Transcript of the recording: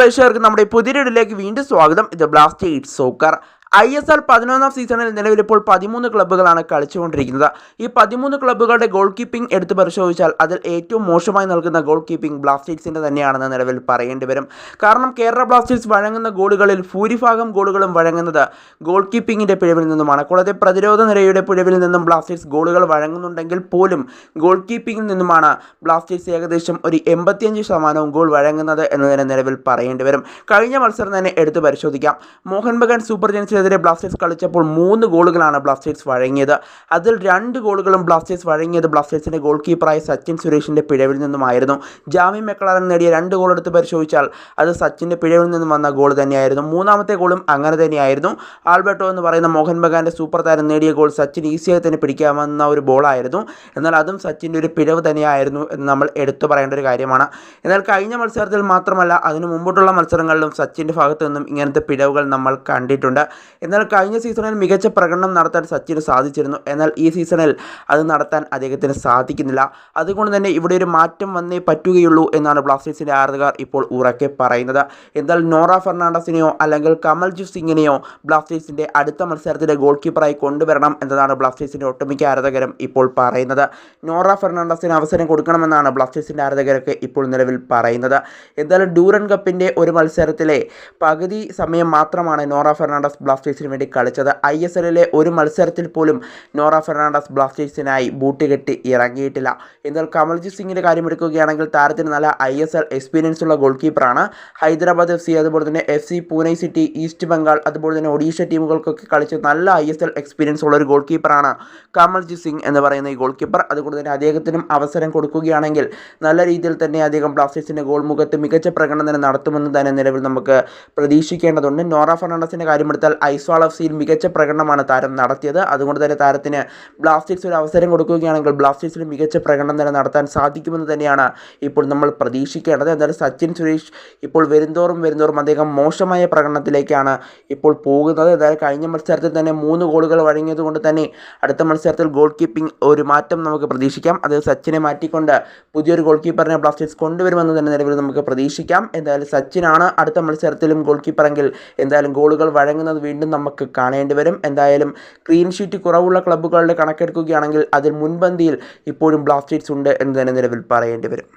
പ്രേക്ഷകർക്ക് നമ്മുടെ പുതിയൊരിടിലേക്ക് വീണ്ടും സ്വാഗതം. ഇത് blasters soccer. I S L പതിനൊന്നാം സീസണിൽ നിലവിലിപ്പോൾ പതിമൂന്ന് ക്ലബ്ബുകളാണ് കളിച്ചുകൊണ്ടിരിക്കുന്നത്. ഈ പതിമൂന്ന് ക്ലബ്ബുകളുടെ ഗോൾ കീപ്പിംഗ് എടുത്ത് പരിശോധിച്ചാൽ അതിൽ ഏറ്റവും മോശമായി നൽകുന്ന ഗോൾ കീപ്പിംഗ് ബ്ലാസ്റ്റേഴ്സിന്റെ തന്നെയാണെന്ന് നിലവിൽ പറയേണ്ടി വരും. കാരണം കേരള ബ്ലാസ്റ്റേഴ്സ് വഴങ്ങുന്ന ഗോളുകളിൽ ഭൂരിഭാഗം ഗോളുകളും വഴങ്ങുന്നത് ഗോൾ കീപ്പിങ്ങിന്റെ പിഴവിൽ നിന്നുമാണ്. കൂടാതെ പ്രതിരോധ നിരയുടെ പിഴവിൽ നിന്നും ബ്ലാസ്റ്റേഴ്സ് ഗോളുകൾ വഴങ്ങുന്നുണ്ടെങ്കിൽ പോലും ഗോൾ കീപ്പിങ്ങിൽ നിന്നുമാണ് ബ്ലാസ്റ്റേഴ്സ് ഏകദേശം ഒരു എൺപത്തിയഞ്ച് ശതമാനവും ഗോൾ വഴങ്ങുന്നത് എന്ന് തന്നെ നിലവിൽ പറയേണ്ടി വരും. കഴിഞ്ഞ മത്സരം തന്നെ എടുത്ത് പരിശോധിക്കാം. മോഹൻ ബഗാൻ സൂപ്പർ ജയൻസിനെതിരെ ബ്ലാസ്റ്റേഴ്സ് കളിച്ചപ്പോൾ മൂന്ന് ഗോളുകളാണ് ബ്ലാസ്റ്റേഴ്സ് വഴങ്ങിയത്. അതിൽ രണ്ട് ഗോളുകളും ബ്ലാസ്റ്റേഴ്സ് വഴങ്ങിയത് ബ്ലാസ്റ്റേഴ്സിന്റെ ഗോൾ കീപ്പറായ സച്ചിൻ സുരേഷിന്റെ പിഴവിൽ നിന്നുമായിരുന്നു. ജാമ്യം മെക്കളാരൻ നേടിയ രണ്ട് ഗോളെടുത്ത് പരിശോധിച്ചാൽ അത് സച്ചിന്റെ പിഴവിൽ നിന്നും വന്ന ഗോൾ തന്നെയായിരുന്നു. മൂന്നാമത്തെ ഗോളും അങ്ങനെ തന്നെയായിരുന്നു. ആൽബർട്ടോ എന്ന് പറയുന്ന മോഹൻ ബഗാന്റെ സൂപ്പർ താരം നേടിയ ഗോൾ സച്ചിൻ ഈസിയായി തന്നെ പിടിക്കാമെന്ന ഒരു ബോളായിരുന്നു എന്നാൽ അതും സച്ചിന്റെ ഒരു പിഴവ് തന്നെയായിരുന്നു എന്ന് നമ്മൾ എടുത്തു പറയേണ്ട ഒരു കാര്യമാണ്. എന്നാൽ കഴിഞ്ഞ മത്സരത്തിൽ മാത്രമല്ല അതിനു മുമ്പോട്ടുള്ള മത്സരങ്ങളിലും സച്ചിന്റെ ഭാഗത്തു നിന്നും ഇങ്ങനത്തെ പിഴവുകൾ നമ്മൾ കണ്ടിട്ടുണ്ട്. എന്നാൽ കഴിഞ്ഞ സീസണിൽ മികച്ച പ്രകടനം നടത്താൻ സച്ചിന് സാധിച്ചിരുന്നു. എന്നാൽ ഈ സീസണിൽ അത് നടത്താൻ അദ്ദേഹത്തിന് സാധിക്കുന്നില്ല. അതുകൊണ്ട് തന്നെ ഇവിടെ ഒരു മാറ്റം വന്നേ പറ്റുകയുള്ളൂ എന്നാണ് ബ്ലാസ്റ്റേഴ്സിന്റെ ആരാധകർ ഇപ്പോൾ ഉറക്കെ പറയുന്നത്. എന്നാൽ നോറ ഫെർണാണ്ടസിനെയോ അല്ലെങ്കിൽ കമൽജിത് സിംഗിനെയോ ബ്ലാസ്റ്റേഴ്സിന്റെ അടുത്ത മത്സരത്തിലെ ഗോൾ കീപ്പറായി കൊണ്ടുവരണം എന്നതാണ് ബ്ലാസ്റ്റേഴ്സിന്റെ ഒട്ടുമിക്ക ആരാധകരും ഇപ്പോൾ പറയുന്നത്. നോറ ഫെർണാണ്ടസിന് അവസരം കൊടുക്കണമെന്നാണ് ബ്ലാസ്റ്റേഴ്സിന്റെ ആരാധകരൊക്കെ ഇപ്പോൾ നിലവിൽ പറയുന്നത്. എന്നാൽ ഡൂറൻ കപ്പിന്റെ ഒരു മത്സരത്തിലെ പകുതി സമയം മാത്രമാണ് നോറ ഫെർണാണ്ടസ് ബ്ലാസ്റ്റേഴ്സിന് വേണ്ടി കളിച്ചത് ഐ എസ് എല്ലിലെ ഒരു മത്സരത്തിൽ പോലും നോറ ഫെർണാണ്ടസ് ബ്ലാസ്റ്റേഴ്സിനായി ബൂട്ട് കെട്ടി ഇറങ്ങിയിട്ടില്ല. എന്നാൽ കമൽജിത് സിംഗിന്റെ കാര്യം എടുക്കുകയാണെങ്കിൽ താരത്തിന് നല്ല ഐ എസ് എൽ എക്സ്പീരിയൻസ് ഉള്ള ഗോൾ കീപ്പറാണ് ഹൈദരാബാദ് എഫ് സി അതുപോലെ തന്നെ F C Pune city east Bengal അതുപോലെ തന്നെ ഒഡീഷ ടീമുകൾക്കൊക്കെ കളിച്ച് നല്ല ഐ എസ് എൽ എക്സ്പീരിയൻസ് ഉള്ള ഒരു ഗോൾ കീപ്പറാണ് കമൽജിത് സിംഗ് എന്ന് പറയുന്ന ഈ ഗോൾ കീപ്പർ അതുകൊണ്ട് തന്നെ അദ്ദേഹത്തിനും അവസരം കൊടുക്കുകയാണെങ്കിൽ നല്ല രീതിയിൽ തന്നെ അദ്ദേഹം ബ്ലാസ്റ്റേഴ്സിന്റെ ഗോൾ മുഖത്ത് മികച്ച പ്രകടനം തന്നെ നടത്തുമെന്ന് തന്നെ നിലവിൽ നമുക്ക് പ്രതീക്ഷിക്കേണ്ടതുണ്ട്. നോറ ഫെർണാണ്ടസിന്റെ കാര്യമെടുത്താൽ ഐസ്വാൾ എഫ് സിയിൽ മികച്ച പ്രകടനമാണ് താരം നടത്തിയത്. അതുകൊണ്ട് തന്നെ താരത്തിന് ബ്ലാസ്റ്റേഴ്സ് ഒരു അവസരം കൊടുക്കുകയാണെങ്കിൽ ബ്ലാസ്റ്റേഴ്സിന് മികച്ച പ്രകടനം തന്നെ നടത്താൻ സാധിക്കുമെന്ന് തന്നെയാണ് ഇപ്പോൾ നമ്മൾ പ്രതീക്ഷിക്കേണ്ടത്. എന്തായാലും സച്ചിൻ സുരേഷ് ഇപ്പോൾ വരുന്തോറും വരുന്തോറും അദ്ദേഹം മോശമായ പ്രകടനത്തിലേക്കാണ് ഇപ്പോൾ പോകുന്നത്. എന്തായാലും കഴിഞ്ഞ മത്സരത്തിൽ തന്നെ മൂന്ന് ഗോളുകൾ വഴങ്ങിയതുകൊണ്ട് തന്നെ അടുത്ത മത്സരത്തിൽ ഗോൾ കീപ്പിംഗ് ഒരു മാറ്റം നമുക്ക് പ്രതീക്ഷിക്കാം. അത് സച്ചിനെ മാറ്റിക്കൊണ്ട് പുതിയൊരു ഗോൾ കീപ്പറിനെ ബ്ലാസ്റ്റേഴ്സ് കൊണ്ടുവരുമെന്ന് തന്നെ നിലവിൽ നമുക്ക് പ്രതീക്ഷിക്കാം. എന്തായാലും സച്ചിനാണ് അടുത്ത മത്സരത്തിലും ഗോൾ കീപ്പറെങ്കിൽ എന്തായാലും ഗോളുകൾ വഴങ്ങുന്നത് വീണ്ടും നമുക്ക് കാണേണ്ടി വരും. എന്തായാലും ക്ലീൻ ഷീറ്റ് കുറവുള്ള ക്ലബ്ബുകളുടെ കണക്കെടുക്കുകയാണെങ്കിൽ അതിൽ മുൻപന്തിയിൽ ഇപ്പോഴും ബ്ലാസ്റ്റേഴ്സ് ഉണ്ട് എന്ന് തന്നെ നിലവിൽ പറയേണ്ടി വരും.